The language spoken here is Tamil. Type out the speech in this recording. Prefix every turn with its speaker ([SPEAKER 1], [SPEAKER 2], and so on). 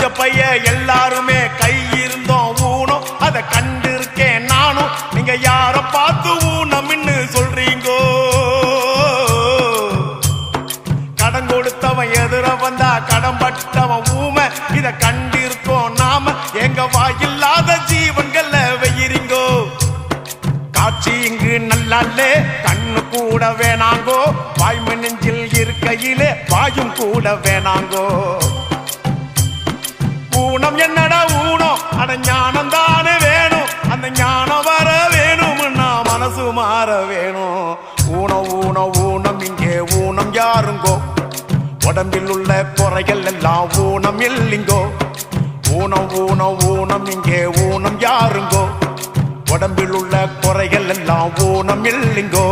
[SPEAKER 1] கஞ்ச பைய எல்லாருமே கை இருந்தோம் ஊனும். அதை கண்டிருக்கேன் நானும். நீங்க யார பார்த்து ஊனம்னு சொல்றீங்கோ? கடன் கொடுத்தவன் எதிர வந்தா கடன் பட்டவன் ஊமை. இத கண்டிருக்கோம் நாம. எங்க வாயில்லாத ஜீவன்கள்ல வெயிரிங்கோ காட்சி இங்கு நல்லாலே கண்ணு கூட வேணாங்கோ. வாய்மை நெஞ்சில் இருக்கையிலே வாயும் கூட வேணாங்கோ. ஊனம் அட ஞானம் தானே வேணும். அந்த ஞானம் வர வேணும்னா மனசு மாற வேணும். ஊனம் ஊனம் ஊனம் இங்கே ஊனம் யாருங்கோ? உடம்பில் உள்ள குறைகள் எல்லாம் ஊனம் இல்லைங்கோ? ஊனம் ஊனம் ஊனம் இங்கே ஊனம் யாருங்கோ? உடம்பில் உள்ள குறைகள் எல்லாம் ஊனம் இல்லைங்கோ?